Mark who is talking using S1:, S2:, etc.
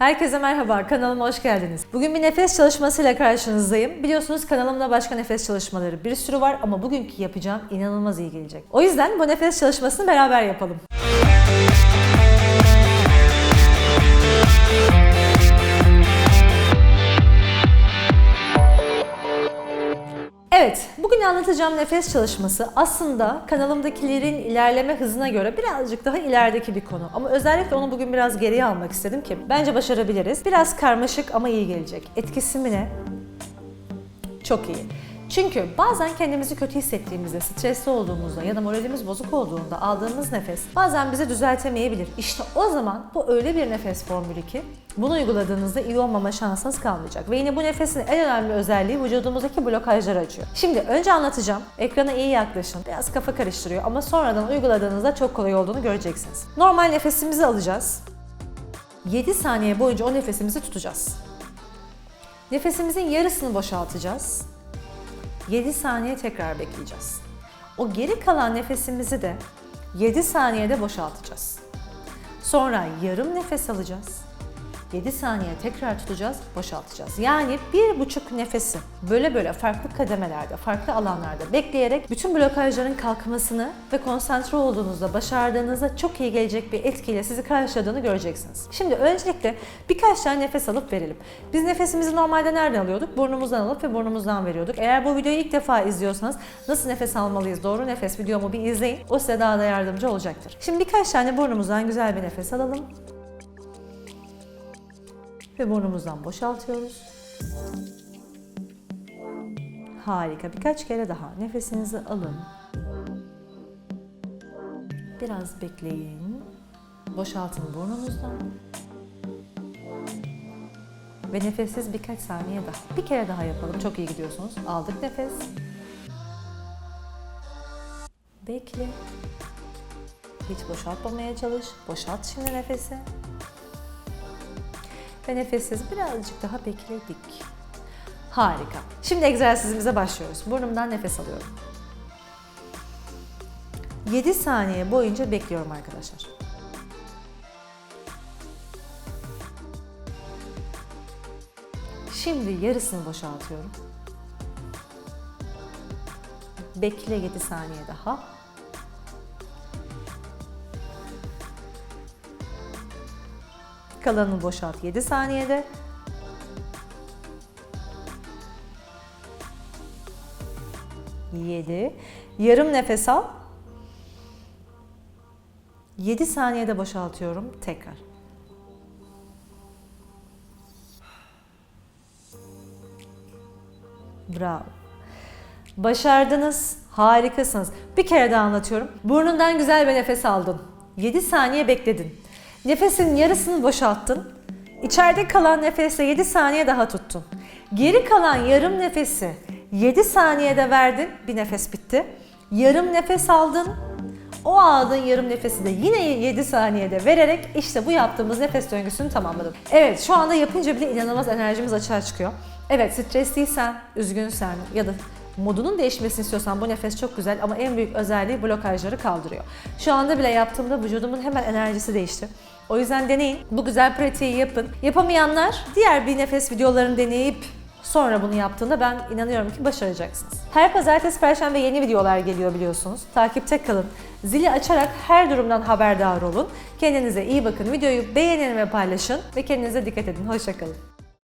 S1: Herkese merhaba, kanalıma hoş geldiniz. Bugün bir nefes çalışmasıyla karşınızdayım. Biliyorsunuz kanalımda başka nefes çalışmaları bir sürü var ama bugünkü yapacağım inanılmaz iyi gelecek. O yüzden bu nefes çalışmasını beraber yapalım. Anlatacağım nefes çalışması aslında kanalımdakilerin ilerleme hızına göre birazcık daha ilerideki bir konu. Ama özellikle onu bugün biraz geriye almak istedim ki bence başarabiliriz. Biraz karmaşık ama iyi gelecek. Etkisi mi ne? Çok iyi. Çünkü bazen kendimizi kötü hissettiğimizde, stresli olduğumuzda ya da moralimiz bozuk olduğunda aldığımız nefes bazen bizi düzeltemeyebilir. İşte o zaman bu öyle bir nefes formülü ki bunu uyguladığınızda iyi olmama şansınız kalmayacak. Ve yine bu nefesin en önemli özelliği vücudumuzdaki blokajları açıyor. Şimdi önce anlatacağım. Ekrana iyi yaklaşın. Biraz kafa karıştırıyor ama sonradan uyguladığınızda çok kolay olduğunu göreceksiniz. Normal nefesimizi alacağız. 7 saniye boyunca o nefesimizi tutacağız. Nefesimizin yarısını boşaltacağız. 7 saniye tekrar bekleyeceğiz. O geri kalan nefesimizi de 7 saniyede boşaltacağız. Sonra yarım nefes alacağız. 7 saniye tekrar tutacağız, boşaltacağız. Yani bir buçuk nefesi böyle böyle farklı kademelerde, farklı alanlarda bekleyerek bütün blokajların kalkmasını ve konsantre olduğunuzda, başardığınızda çok iyi gelecek bir etkiyle sizi karşıladığını göreceksiniz. Şimdi öncelikle birkaç tane nefes alıp verelim. Biz nefesimizi normalde nereden alıyorduk? Burnumuzdan alıp ve burnumuzdan veriyorduk. Eğer bu videoyu ilk defa izliyorsanız nasıl nefes almalıyız, doğru nefes videomu bir izleyin. O size daha da yardımcı olacaktır. Şimdi birkaç tane burnumuzdan güzel bir nefes alalım ve burnumuzdan boşaltıyoruz. Harika. Birkaç kere daha nefesinizi alın. Biraz bekleyin. Boşaltın burnunuzdan. Ve nefessiz birkaç saniye daha. Bir kere daha yapalım. Çok iyi gidiyorsunuz. Aldık nefes. Bekle. Hiç boşaltmamaya çalış. Boşalt şimdi nefesi ve nefessiz birazcık daha bekledik. Harika. Şimdi egzersizimize başlıyoruz. Burnumdan nefes alıyorum. 7 saniye boyunca bekliyorum arkadaşlar. Şimdi yarısını boşaltıyorum. Bekle 7 saniye daha. Kalanını boşalt 7 saniyede. Yedi. Yarım nefes al. 7 saniyede boşaltıyorum tekrar. Bravo. Başardınız. Harikasınız. Bir kere daha anlatıyorum. Burnundan güzel bir nefes aldın. 7 saniye bekledin. Nefesin yarısını boşalttın. İçeride kalan nefesle 7 saniye daha tuttun. Geri kalan yarım nefesi 7 saniyede verdin. Bir nefes bitti. Yarım nefes aldın. O aldığın yarım nefesi de yine 7 saniyede vererek işte bu yaptığımız nefes döngüsünü tamamladım. Evet şu anda yapınca bile inanılmaz enerjimiz açığa çıkıyor. Evet stresliysen, üzgünsen ya da modunun değişmesini istiyorsan bu nefes çok güzel ama en büyük özelliği blokajları kaldırıyor. Şu anda bile yaptığımda vücudumun hemen enerjisi değişti. O yüzden deneyin. Bu güzel pratiği yapın. Yapamayanlar diğer bir nefes videolarını deneyip sonra bunu yaptığında ben inanıyorum ki başaracaksınız. Her pazartesi, perşembe yeni videolar geliyor biliyorsunuz. Takipte kalın. Zili açarak her durumdan haberdar olun. Kendinize iyi bakın. Videoyu beğenin ve paylaşın ve kendinize dikkat edin. Hoşçakalın.